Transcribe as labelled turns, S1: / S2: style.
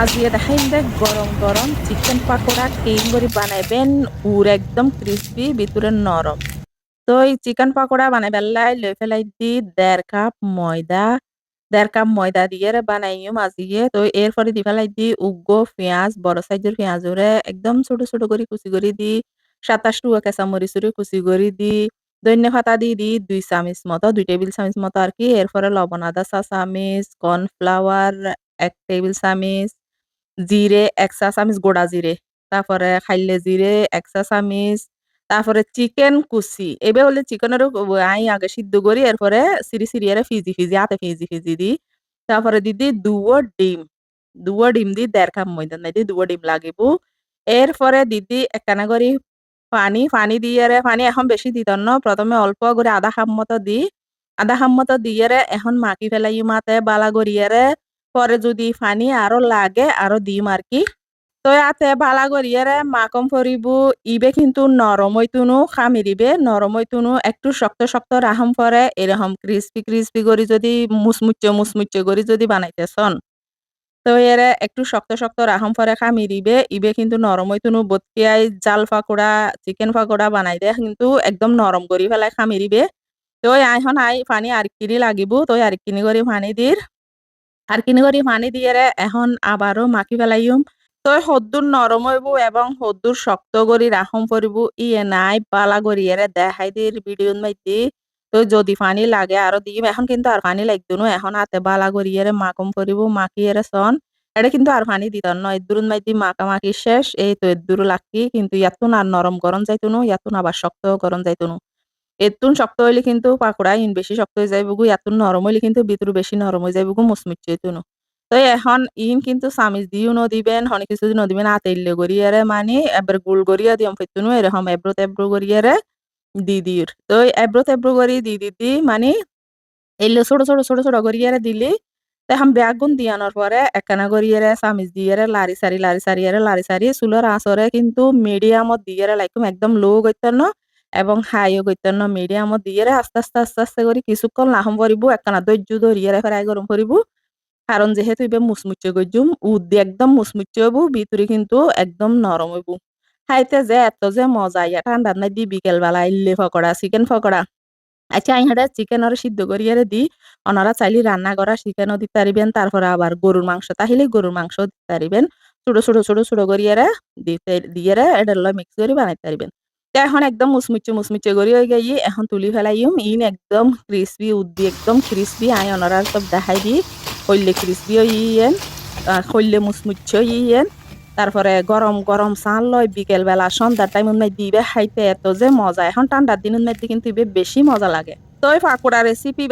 S1: আজিয়ে দেখাইন দেখ গরম গরম চিকেন পাকোড়া কেইন করে বানাইবেন উর একদম ক্রিস্পি ভিতরে নরম তো এই চিকেন পাকোড়া বানাই বেলাই লই ফেলাই দি দেড় কাপ ময়দা দেড় কাপ ময়দা দিয়ে বানাইম আজিয়ে। তো এরপরে দি ফেলাই দি উগ্গো পেঁয়াজ, বড় সাইজের পেঁয়াজরে একদম ছোট ছোট করে কুচি করে দি, সাতাশ টুয়া কেঁচা মরিচুরে কুচি করে দি ধন্য পাতা দিয়ে দি দুই চামিচ মতো, দুই টেবিল চামিচ মতো আর কি এরপরে লবণ আদা চা চামিচ কর্নফ্লাওয়ার এক টেবিল চামিচ জিরে এক চা চামিচ গোড়া জিরে তারপরে খাইলে জিরে এক চা চামিচ তারপরে চিকেন কুচি। এবে হলে চিকেনের আই আগে সিদ্ধ করি, এরপরে সিরি এর ফিজি ফিজি, হাতে ফিজি ফিজি দি। তারপরে দিদি দুয়ো ডিম। দুয়ো ডিম দি দেড় কাপ ময়দা নাই দি, দুয়ো ডিম লাগিব। এরপরে দিদি একখানা করি পানি। পানি দিয়ে পানি এখন বেশি দিত ন প্রথমে অল্প করে আধা কাপ মতো দি। আধা কাপ মতো দিয়ে এখন মাখি ফেলাই মাতে, বালা রে পরে যদি পানি আরও লাগে, আরও দিম আর কি তো ইয়াতে বালা করিয়ে মাকম ফরিব ইবে কিন্তু নরম হইতুনু খামিরিবে নরম হইতুনু একটু শক্ত শক্ত রাহম পরে এরকম ক্রিস্পি ক্রিস্পি করে যদি মুসমুচ্চ মুসমুচ্চ করে যদি বানাইতেছন তো এরে একটু শক্ত শক্ত রাহম পরে খামিরিবে ইবে কিন্তু নরম হইতুনু বতকিয়াই জাল পাকোড়া চিকেন পাকোড়া বানাই দে, কিন্তু একদম নরম করে ফেলাই খামিরিবে তো এখন আই পানি আর কিনি লাগিব, তো আর কিনি করে পানি দির আর কিনি করে পানি দিয়ে এখন আবারও মাখি ফেলাইম তই সদ্দুর নরম হইব এবং সদ্দুর শক্ত করি রাখম পরিব ইয়ে নাই পালা করি এরে দেখাই দির ভিডিওর মধ্যে তো যদি পানি লাগে আরও দিম এখন কিন্তু আর পানি লাগতো না এখন হাতে বালা করি এরে মাকম পরিব মাখি এরে সন এটা কিন্তু আর পানি দিত না এদুর মধ্যে মাখা মাখি শেষ এই তো এদুর লাগি কিন্তু ইয়াতুন আর নরম গরম যাইতো না ইয়াতুন আবার শক্ত গরম যাইতো না এতুন শক্ত হইলে কিন্তু পাকোড়া ইন বেশি শক্ত হয়ে যাইব বুগু ইয়াতুন নরম হইলে কিন্তু ভিতর বেশি নরম হয়ে যাইব বুগু মুচমুচ হইতো তো এখন ইন কিন্তু চামিচ দিও নদিবেন, হনে কিছু নদিবেন আতেইলে গড়িয়ারে মানে এবার গুল গড়িয়া দিয়ম ফেতুনু, এরকম এব্রো তেব্রো দি দির তো এব্রো তেব্রো গড়ি দি দি দি মানে এলে ছোট ছোট ছোট ছোট গড়িয়ারে দিলি এখন ব্যাগুন দিয়ানোর পরে একখানা গড়িয়ারে চামিচ দিয়ারে, লারি সারি লারি সারিয়ারে লারি সারি, চুলোর আঁচরে কিন্তু মিডিয়ামত দিয়ারে, লাইকুম একদম লো গইতেন এবং হাইও গইতেন মিডিয়ামত দিয়ারে আস্তে আস্তে আস্তে আস্তে করে কিছুক্ষণ লাহম পরিব একখানা ধৈর্য ধরিয়ারে ফেরাই গরম করিব। কারণ যেহেতু এবার মুসমুচ্ছে গজুম উদ্দি একদম মুসমুচ্ছে হব, ভিতরে কিন্তু একদম নরম হইব। খাইতে যে এত যে মজা, ইয়া ঠান্ডার নাই দি বিকেল বেলা ইল্লে ফকড়া, চিকেন ফকড়া। আচ্ছা ইহাটা চিকেন আর সিদ্ধ করিয়ারে দি ওনারা চাইলে রান্না করা চিকেনও দিতে পারিবেন তারপরে আবার গরুর মাংস, তাহলে গরুর মাংস দিতে পারিবেন ছোট ছোট ছোট ছোট করিয়ারে দিতে, দিয়ে এটা মিক্স করে বানাইতে পারিবেন এখন একদম মুসমুচে মুসমুচে করি হয়ে গিয়ে এখন তুলি ফেলাইম ইন একদম ক্রিসপি উদ্দি একদম ক্রিসপি আই অনারার সব দেখাই দি হইলে ক্রিসপি ইয়েন হইলে মুচমুচ্ছ ইয়েন, তারপরে গরম গরম চাল লয়, বিকেল বেলা সন্ধ্যার টাইম দিবে, খাইতে এত যে মজা, এখন ঠান্ডার দিন মধ্যে কিন্তু বেশি মজা লাগে। তো পাকোড়া রেসিপি